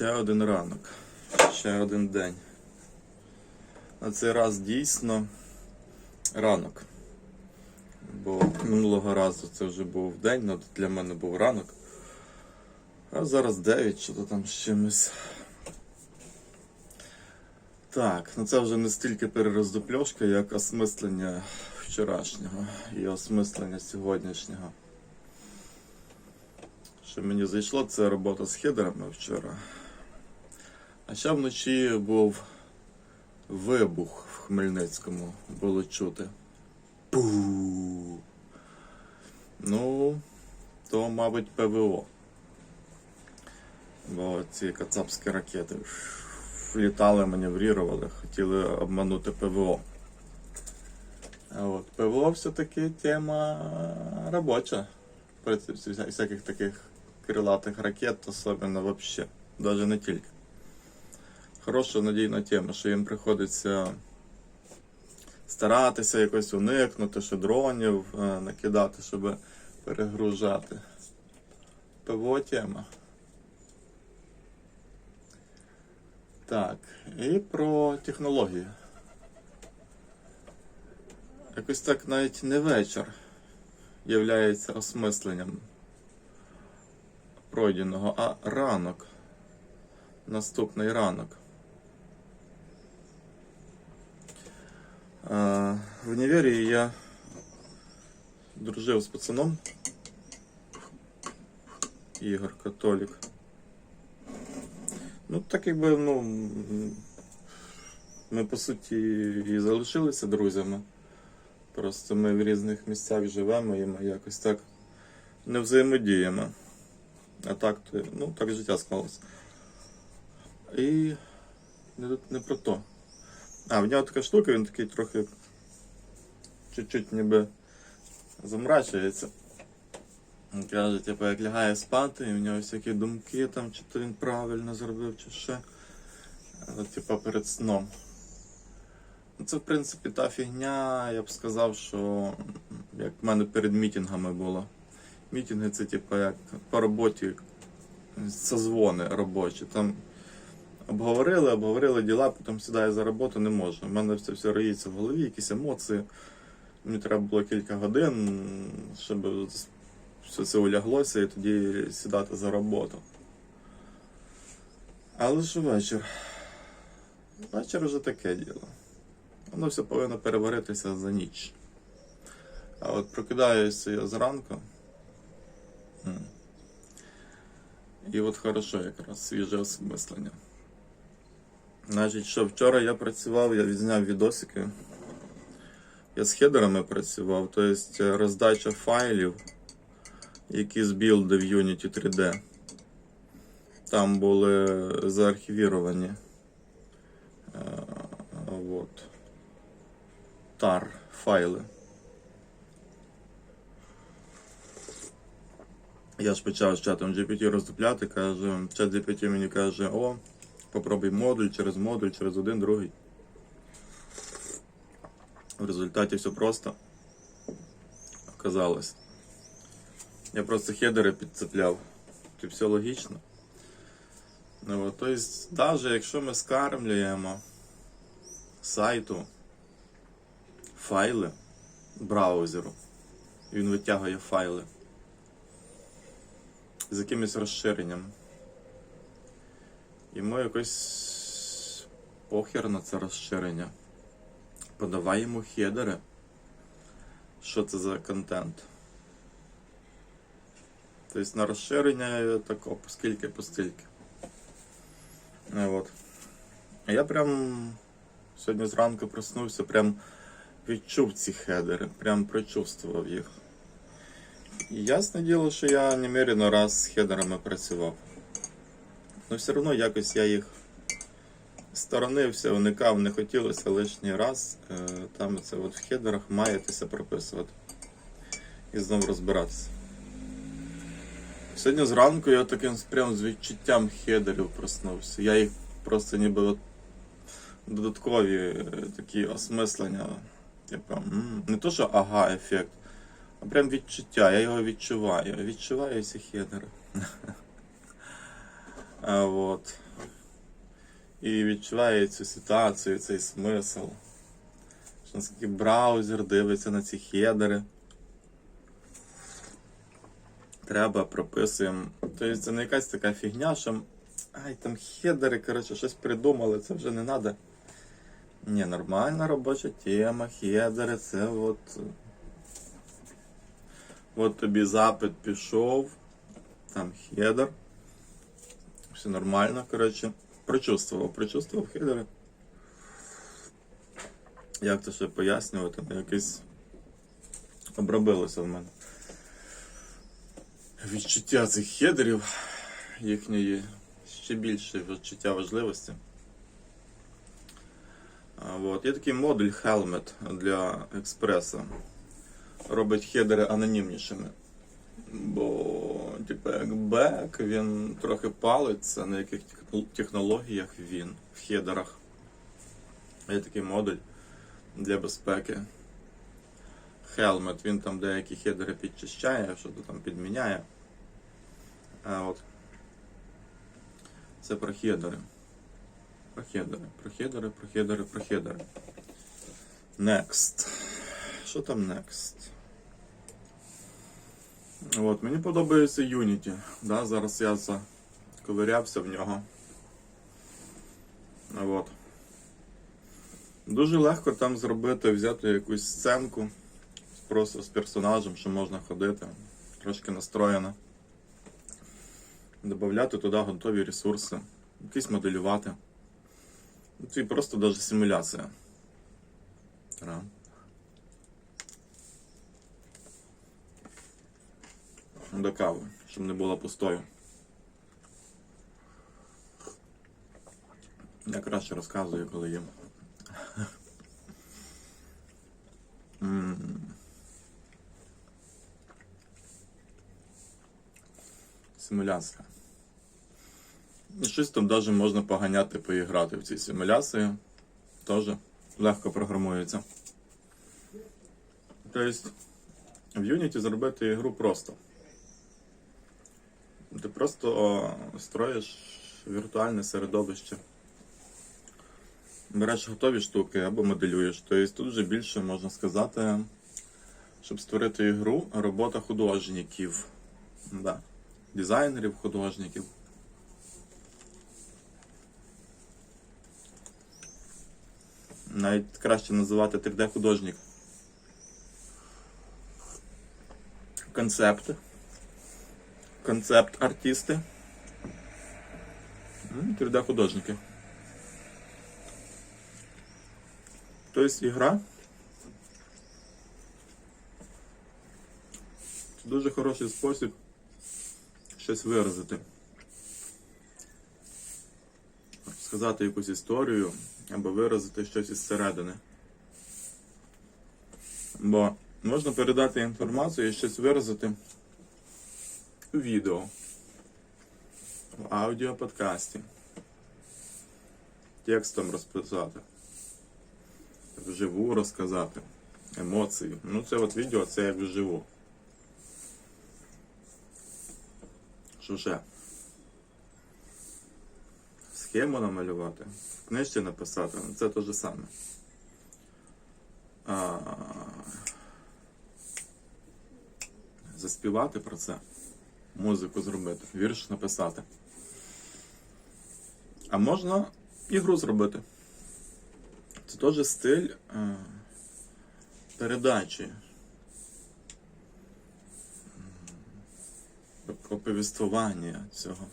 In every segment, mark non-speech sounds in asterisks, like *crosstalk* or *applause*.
Ще один ранок, ще один день. На цей раз дійсно ранок. Бо минулого разу це вже був день, ну для мене був ранок. А зараз 9, що то там з чимось. Так, ну це вже не стільки перероздопльошка, як осмислення вчорашнього і осмислення сьогоднішнього. Що мені зайшло, це робота з хедерами вчора. А ще вночі був вибух в Хмельницькому, було чути. Пу. Ну, то, мабуть, ПВО. Бо ці кацапські ракети літали, маневрували, хотіли обманути ПВО. А от ПВО все-таки тема робоча. Вся- всяких таких крилатих ракет, особливо вообще. Даже не тільки. Хороша надійна тема, що їм приходиться старатися якось уникнути, що дронів е, накидати, щоб перегружати. ПВО тема. Так, і про технології. Якось так навіть не вечір являється осмисленням пройденого, а ранок. Наступний ранок. В універі я дружив з пацаном. Ігор Католік. Ну, так якби, ну. Ми по суті і залишилися друзями. Просто ми в різних місцях живемо і ми якось так не взаємодіємо. А так, ну, так життя склалося. І не, не про то. А, в нього така штука, він такий трохи чуть-чуть ніби замрачується. Він каже, типу, як лягає спати, і в нього всякі думки, там, чи то він правильно зробив, чи ще. Типу, перед сном. Ну, Це, в принципі, та фігня, я б сказав, що як в мене перед мітингами було. Мітинги це, типу, як по роботі созвони робочі. Там обговорили, обговорили діла, потім сідаю за роботу, не можу. У мене все, все роїться в голові, якісь емоції. Мені треба було кілька годин, щоб все це уляглося і тоді сідати за роботу. Але ж вечір. Вечір вже таке діло. Воно все повинно переваритися за ніч. А от прокидаюся я зранку. І от хорошо якраз свіже осмислення. Значить, що вчора я працював, я відзняв відосики. Я з хедерами працював, тобто роздача файлів, які збілдив Unity 3D. Там були заархівіровані. Е, от. TAR файли. Я ж почав з чатом GPT роздупляти, каже, чат GPT мені каже, о, попробуй модуль через модуль, через один, другий. В результаті все просто оказалось. Я просто хедери підцепляв. Це все логічно. Ну, от, тобто, навіть якщо ми скармлюємо сайту файли браузеру, він витягує файли з якимось розширенням. Йому якось похер на це розширення. Подавай йому хедери. Що це за контент? Тобто на розширення тако, поскільки постільки. Ну, от. Я прям сьогодні зранку проснувся, прям відчув ці хедери, прям прочувствував їх. І ясне діло, що я немерено раз з хедерами працював. Але все одно якось я їх сторонився, уникав, не хотілося лишній раз. Е, Там це от в хедерах маєтеся прописувати і знову розбиратися. Сьогодні зранку я таким прям з відчуттям хедерів проснувся. Я їх просто ніби от додаткові е, такі осмислення. Типу, не то, що ага ефект, а прям відчуття. Я його відчуваю. Відчуваю ці хедери. *laughs* А, от. І відчуває цю ситуацію, цей смисл. Що наскільки браузер дивиться на ці хедери. Треба, прописуємо. Тобто це не якась така фігня, що. Ай, там хедери, коротше, щось придумали, це вже не треба. Ні, нормальна робоча тема, хедери, це от. От тобі запит пішов, там хедер. Все нормально, коротше. Прочувствував, прочувствував хедери. Як це ще пояснювати? Ну, Якесь обробилося в мене. Відчуття цих хедерів, їхньої ще більше відчуття важливості. От. Є такий модуль Helmet для експреса. Робить хедери анонімнішими. Бо, типу, як бек, він трохи палиться, на яких технологіях він в хедерах. Є такий модуль для безпеки. Helmet, він там деякі хедери підчищає, що то там підміняє. А от. Це про хедери. Про хедери, про хедери, про хедери, про хедери. Next. Що там next? От, мені подобається Unity. Да, зараз я заковирявся в нього. От. Дуже легко там зробити, взяти якусь сценку просто з персонажем, що можна ходити, трошки настроєно. Добавляти туди готові ресурси, якісь моделювати. Ну, Це просто навіть симуляція. До кави, щоб не було пустою. Я краще розказую, коли їм. Симуляція. Щось там навіть можна поганяти, поіграти в цій симуляції. Теж легко програмується. Тобто в Unity зробити ігру просто. Ти просто строїш віртуальне середовище. Береш готові штуки або моделюєш. Тобто тут вже більше можна сказати, щоб створити ігру, робота художників. Да. Дизайнерів, художників. Навіть краще називати 3D-художник. Концепти. Концепт артисти. 3D-художники. Тобто ігра. Це дуже хороший спосіб щось виразити. Сказати якусь історію або виразити щось із середини. Бо можна передати інформацію і щось виразити відео, в аудіоподкасті, текстом розписати, вживу розказати, емоції. Ну це от відео, це як вживу. Що ще? Схему намалювати, в книжці написати, ну це те ж саме. А... Заспівати про це, музику зробити, вірш написати. А можна ігру зробити. Це теж стиль е, передачі. М, Оповіствування цього.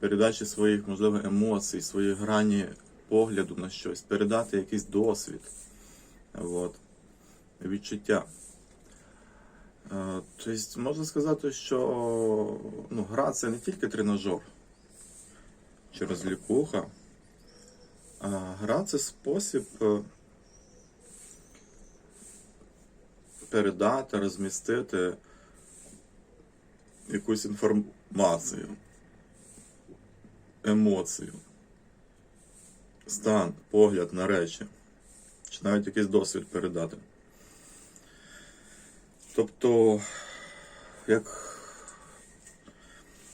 Передачі своїх, можливо, емоцій, своєї грані погляду на щось, передати якийсь досвід. От. Відчуття. Е, Тобто можна сказати, що ну, гра це не тільки тренажер чи розлікуха, а гра це спосіб е, передати, розмістити якусь інформацію, емоцію, стан, погляд на речі, чи навіть якийсь досвід передати. Тобто, як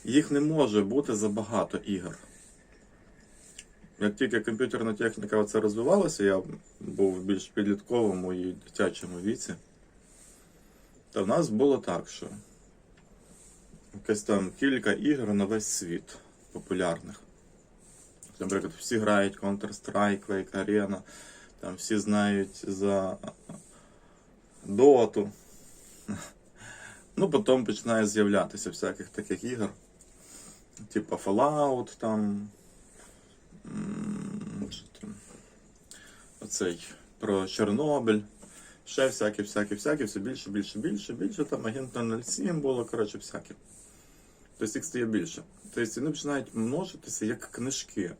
їх не може бути забагато ігор. Як тільки комп'ютерна техніка оце розвивалася, я був в більш підлітковому і дитячому віці, то в нас було так, що якесь там кілька ігор на весь світ популярних. Наприклад, всі грають Counter-Strike, Quake Arena, там всі знають за Доту. *laughs* Ну, потім починає з'являтися всяких таких ігор. Типа Fallout там. Оцей про Чорнобиль. Ще всякі, всякі, всякі, все більше, більше, більше, більше. Там агент 07 було, коротше, всякі. Тобто їх стає більше. Тобто вони починають множитися як книжки.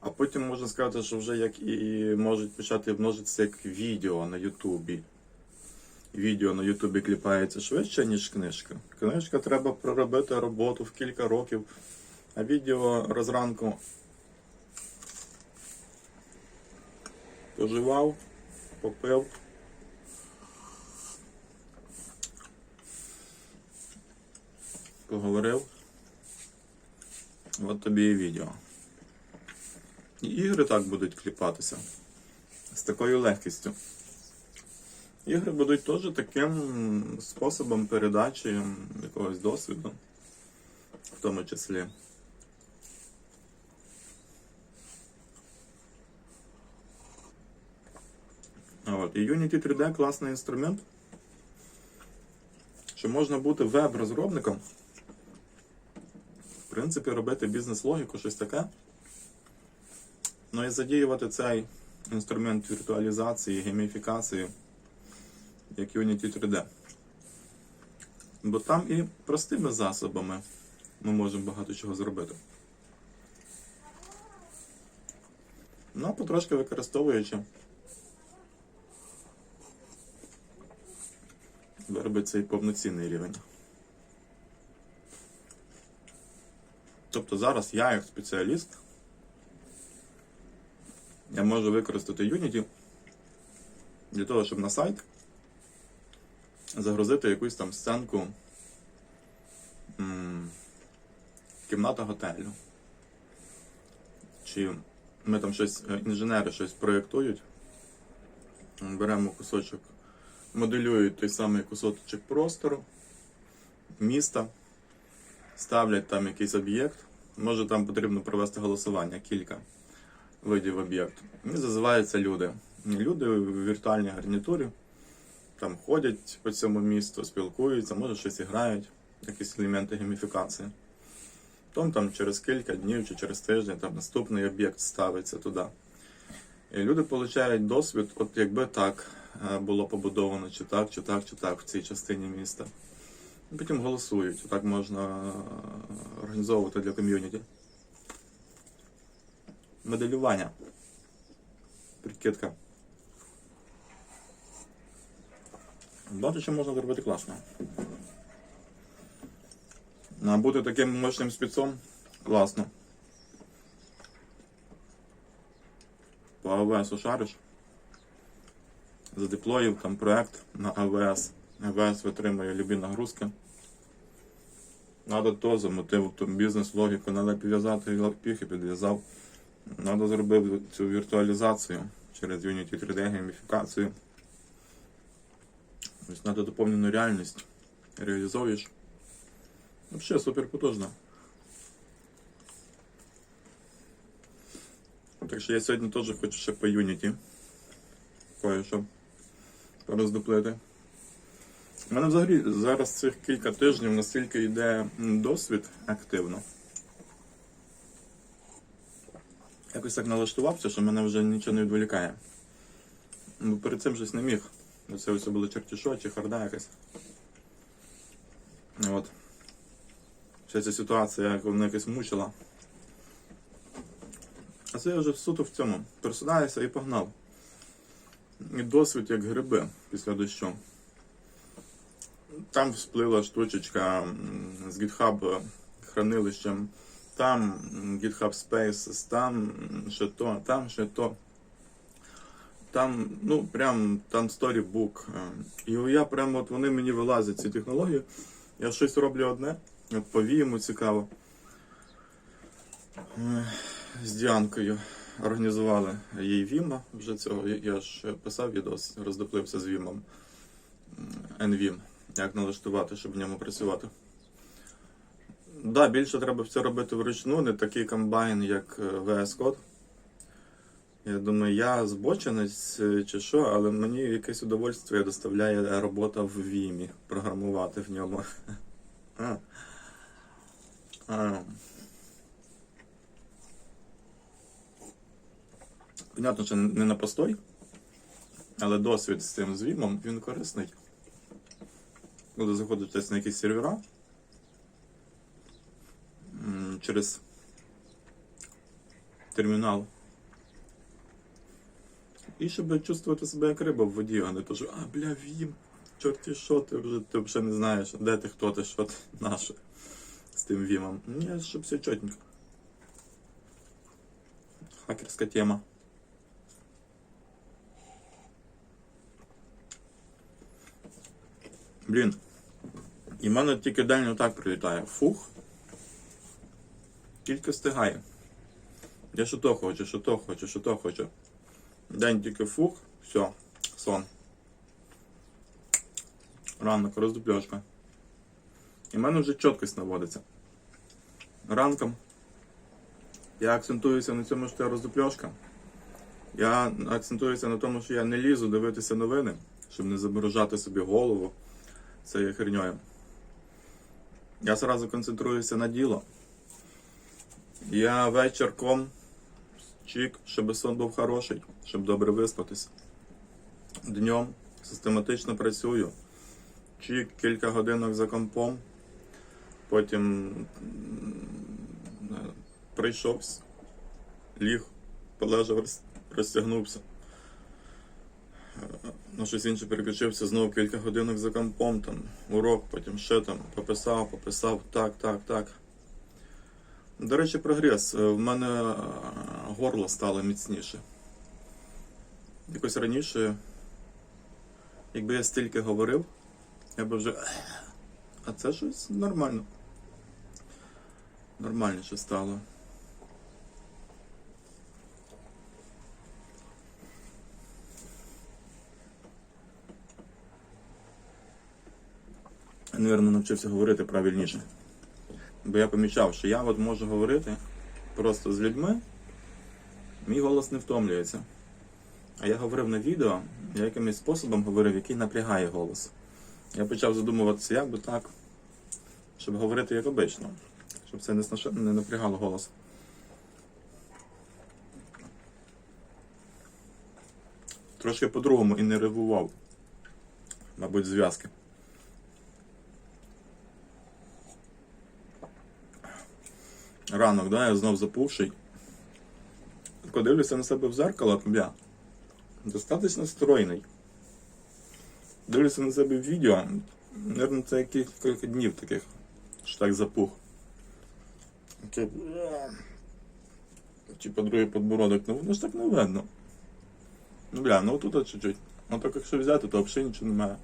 А потім можна сказати, що вже як і можуть почати множитися як відео на Ютубі. Відео на Ютубі кліпається швидше, ніж книжка. Книжка треба проробити роботу в кілька років, а відео розранку поживав, попив. Поговорив. От тобі і відео. І ігри так будуть кліпатися. З такою легкістю. Ігри будуть теж таким способом передачі якогось досвіду, в тому числі. От. І Unity 3D класний інструмент, що можна бути веб-розробником, в принципі, робити бізнес-логіку, щось таке. Ну і задіювати цей інструмент віртуалізації, гейміфікації, як Unity 3D. Бо там і простими засобами ми можемо багато чого зробити. Ну, а потрошки використовуючи, виробить цей повноцінний рівень. Тобто зараз я, як спеціаліст, я можу використати Unity для того, щоб на сайт загрузити якусь там сценку кімната готелю. Чи ми там щось, е, інженери щось проєктують, беремо кусочок, моделюють той самий кусочок простору, міста, ставлять там якийсь об'єкт. Може там потрібно провести голосування, кілька видів об'єкту. І зазиваються люди. Люди в віртуальній гарнітурі там ходять по цьому місту, спілкуються, може щось і грають, якісь елементи гейміфікації. Потім там через кілька днів чи через тиждень там наступний об'єкт ставиться туди. І люди отримують досвід, от якби так е, було побудовано, чи так, чи так, чи так в цій частині міста. І потім голосують. Так можна е, організовувати для ком'юніті. Моделювання. Прикидка. Багато що можна зробити класно. А бути таким мощним спецом класно. По АВС шариш. Задеплоїв там проект на АВС. АВС витримує любі нагрузки. Надо то замотив бізнес-логіку, треба підв'язати піхи, підв'язав. Надо зробити цю віртуалізацію через Unity 3D гейміфікацію. Ось треба доповнену реальність. Реалізовуєш. Взагалі супер потужно. Так що я сьогодні теж хочу ще по Unity кое-що пороздуплити. У мене взагалі зараз цих кілька тижнів настільки йде досвід активно. Якось так налаштувався, що мене вже нічого не відволікає. Бо перед цим щось не міг. Це ось було чертішо чи харда якась. От. Вся ця ситуація, вона якось мучила. А це я вже суто в цьому. Просинаюся і погнав. І досвід як гриби після дощу. Там всплила штучечка з GitHub хранилищем, там GitHub Spaces, там ще то, там ще то. Там, ну, прям там Storybook. е, І я прямо от вони мені вилазять ці технології. Я щось роблю одне, от по цікаво. Е, З Діанкою організували їй Віма вже цього. Я- Я ж писав відос, роздоплився з Вімом. NVIM, як налаштувати, щоб в ньому працювати. Да, більше треба все робити вручну, не такий комбайн, як е, VS Code. Я думаю, я збочинець е, чи що, але мені якесь удовольствие доставляє робота в Vim, програмувати в ньому. *laughs* А. А. Понятно, що не на постой, але досвід з цим з Vim, він корисний. Коли заходиш десь на якісь сервера через термінал. І щоб чувствувати себе як риба в воді, а не то, що а, бля, вім, чорті що, ти вже, ти вже не знаєш, де ти, хто ти, що ти, наше з тим вімом. Ні, щоб все чотенько. Хакерська тема. Блін. І мене тільки день отак прилітає. Фух. Тільки встигає. Я що то хочу, що то хочу, що то хочу. День тільки фух, все, сон. Ранок, роздупльошка. І в мене вже чіткість наводиться. Ранком я акцентуюся на цьому, що я роздупльошка. Я акцентуюся на тому, що я не лізу дивитися новини, щоб не заморожати собі голову цією херньою. Я зразу концентруюся на діло. Я вечірком чик, щоб сон був хороший, щоб добре виспатися. Днем систематично працюю. Чик, кілька годинок за компом. Потім м, е, прийшов, ліг, полежав, розтягнувся. Е, На щось інше переключився, знову кілька годинок за компом, там, урок, потім ще там пописав, пописав, так, так, так. До речі, прогрес. В мене е, горло стало міцніше. Якось раніше, якби я стільки говорив, я би вже. А це щось нормально. Нормальніше стало. Я, Навірно, навчився говорити правильніше. Бо я помічав, що я от можу говорити просто з людьми, мій голос не втомлюється. А я говорив на відео, я якимось способом говорив, який напрягає голос. Я почав задумуватися, як би так, щоб говорити як обично, щоб це не, напрягало голос. Трошки по-другому і не ревував. Мабуть, зв'язки. Ранок, да, я знов запухший. Коли дивлюся на себе в зеркало, то я достатньо стройний. Дивлюся на себе в відео, мабуть, це яких кілька днів таких, що так запух. Таке, Типа другий подбородок, ну воно ж так не видно. Ну бля, ну тут от чуть-чуть. Ну так якщо взяти, то взагалі нічого немає.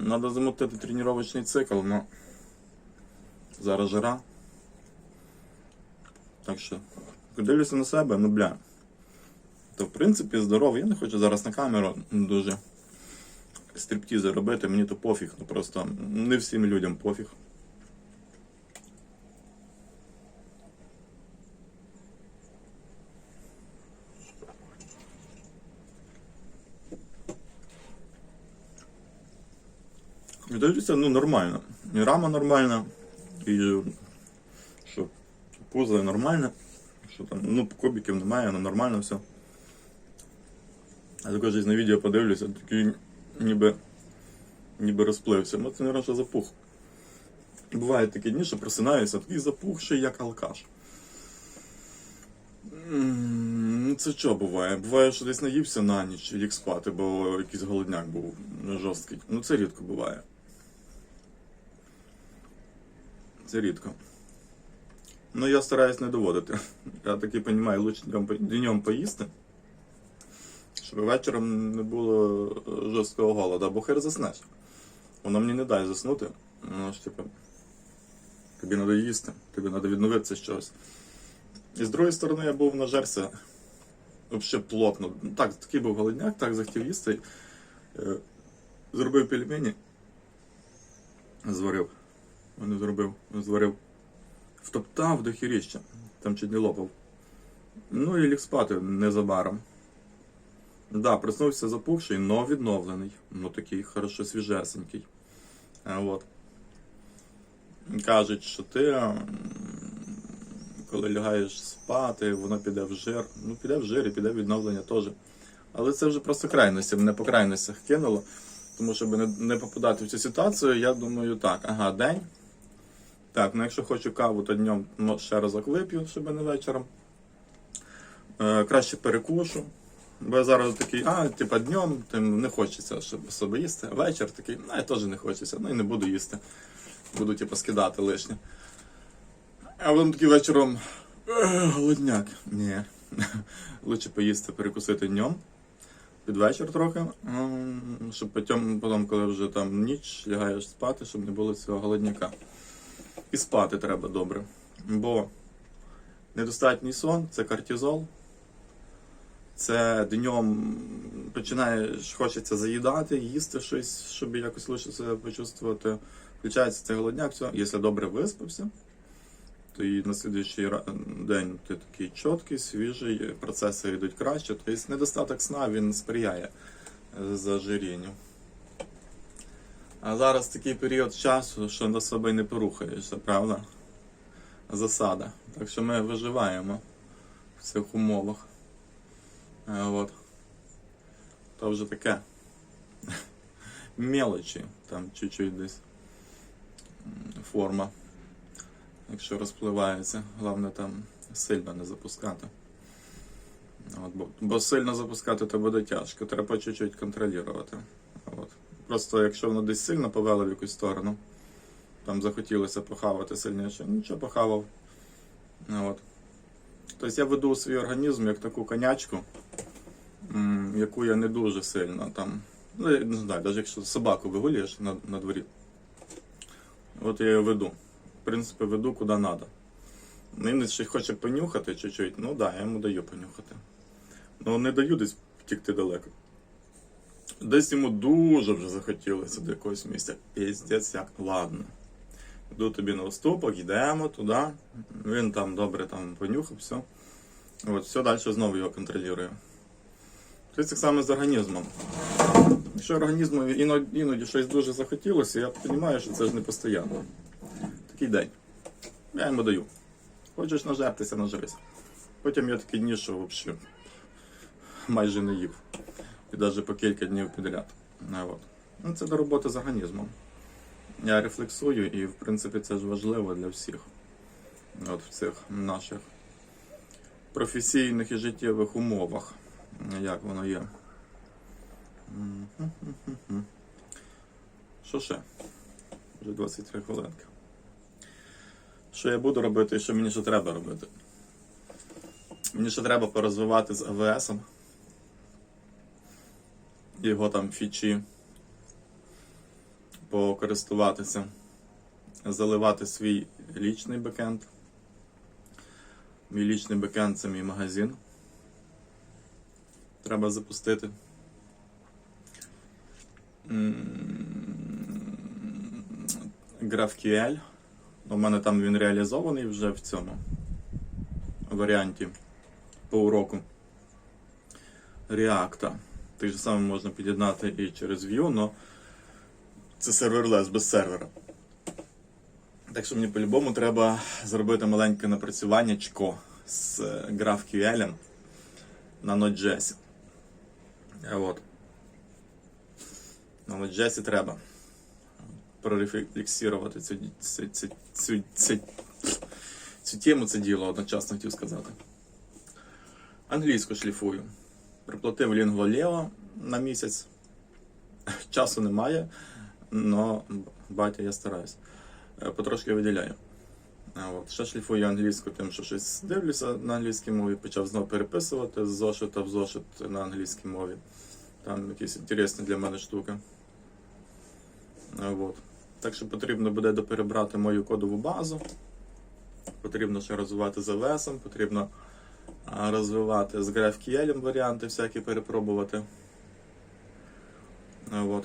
Надо замотити тренувальний цикл, але зараз жара. Так що, дивлюся на себе, ну бля. То в принципі здоровий. Я не хочу зараз на камеру дуже стріптізи робити, мені то пофіг, ну просто не всім людям пофіг. Дивлюся, ну нормально. І рама нормальна, і що пузо нормальне, що там, ну, кубиків немає, ну нормально все. А також на відео подивлюся, такий ніби, ніби розплився. Ну це не що запух. Бувають такі дні, що просинаюся, такий запухший, як алкаш. Це що буває? Буває, що десь наївся на ніч ліг спати, бо якийсь голодняк був жорсткий. Ну це рідко буває. Це рідко. Ну, я стараюсь не доводити. Я таки розумію, лучше днем, поїсти, Щоб вечором не було е, жорсткого голоду, бо хер заснеш. Воно мені не дай заснути. Воно ж типу, тобі треба їсти, тобі треба відновитися з чогось. І з другої сторони, я був нажерся взагалі плотно. Ну, Так, такий був голодняк, так захотів їсти. Е, Зробив пельмені. Зварив. Не зробив, зварив. Втоптав до хіріща. Там чуть не лопав. Ну і ліг спати незабаром. Да, проснувся запухший, но відновлений. Ну такий хорошо свіжесенький. А, от. Кажуть, що ти, коли лягаєш спати, воно піде в жир. Ну, піде в жир і піде відновлення теж. Але це вже просто крайності, мене по крайностях кинуло. Тому щоб не попадати в цю ситуацію, я думаю, так, ага, день. Так, ну якщо хочу каву, то днем ну, ще разок вип'ю, щоб не вечором. Е, краще перекушу. Бо я зараз такий, а, типа днем тим не хочеться, щоб особо їсти. Вечір такий, ну, я теж не хочеться, ну і не буду їсти. Буду, типу, скидати лишнє. А потім такий вечором. «Е, Голодняк. Ні. *laughs* Лучше поїсти, перекусити днем. Під вечір трохи. Щоб потім, потім, коли вже там ніч, лягаєш спати, щоб не було цього голодняка. І спати треба добре. Бо недостатній сон це кортизол. Це днем починаєш, хочеться заїдати, їсти щось, щоб якось лише себе почувствувати. Включається цей голодняк, все. Якщо добре виспався, то і на слідуючий день ти такий чіткий, свіжий, процеси йдуть краще. Тобто недостаток сна він сприяє е, зажирінню. А зараз такий період часу, що на себе не порухаєшся, правда? Засада. Так що ми виживаємо в цих умовах. А, от. То вже таке. Мелочі, там чуть-чуть десь форма. Якщо розпливається, головне там сильно не запускати. От, бо, бо сильно запускати то буде тяжко, треба чуть-чуть контролювати. От. Просто якщо воно десь сильно повело в якусь сторону, там захотілося похавати сильніше, нічого похавав. От. Тобто я веду свій організм як таку конячку, яку я не дуже сильно там. Ну, я не знаю, навіть якщо собаку вигулюєш на, на дворі, от я її веду. В принципі, веду куди треба. Він ще хоче понюхати чуть-чуть, ну так, да, я йому даю понюхати. Ну не даю десь втікти далеко. Десь йому дуже вже захотілося до якогось місця. Піздець як, ладно. Йду тобі на уступок, йдемо туди. Він там добре там понюхав, все. От, все далі знову його контролює. Тобто так само з організмом. Якщо організму іноді, іноді щось дуже захотілося, я розумію, що це ж не постійно. Такий день. Я йому даю. Хочеш нажертися, нажерися. Потім я такий дні, що взагалі майже не їв. І навіть по кілька днів підряд. От. Ну, це до роботи з організмом. Я рефлексую, і в принципі це ж важливо для всіх. От в цих наших професійних і життєвих умовах. Як воно є. Що ще? Вже 23 хвилинки. Що я буду робити і що мені ще треба робити? Мені ще треба порозвивати з АВС. Його там фічі. Покористуватися. Заливати свій лічний бекенд. Мій лічний бекенд це мій магазин. Треба запустити. GraphQL. У мене там він реалізований вже в цьому варіанті по уроку React. Так же саме можна під'єднати і через Vue, але це серверлес без сервера. Так що мені по-любому треба зробити маленьке напрацювання з GraphQL на Node.js. Е, От. На Node.js треба прорефлексувати цю, цю, цю, цю, цю, цю тему, це діло одночасно хотів сказати. Англійську шліфую. Приплатив Lingua на місяць. Часу немає, але батя я стараюсь. Е, Потрошки виділяю. От. Ще шліфую англійську, тим, що щось дивлюся на англійській мові, почав знову переписувати з зошита в зошит на англійській мові. Там якісь інтересні для мене штуки. От. Так що потрібно буде доперебрати мою кодову базу. Потрібно ще розвивати з AWS, потрібно розвивати з GraphQL варіанти всякі перепробувати. А, От.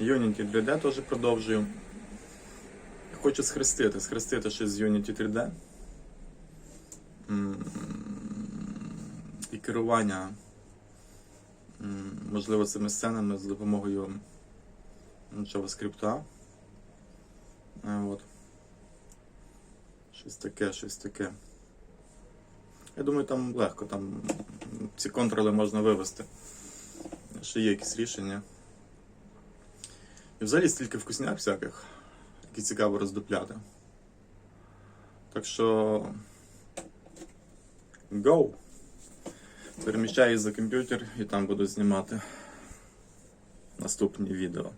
Unity 3D теж продовжую. Хочу схрестити, схрестити щось з Unity 3D. І керування, можливо, цими сценами з допомогою JavaScript. От. Щось таке, щось таке. Я думаю, там легко, там ці контроли можна вивести. Ще є якісь рішення. І взагалі стільки вкусняк всяких, які цікаво роздупляти. Так що. Go! Переміщаюсь за комп'ютер і там буду знімати наступні відео.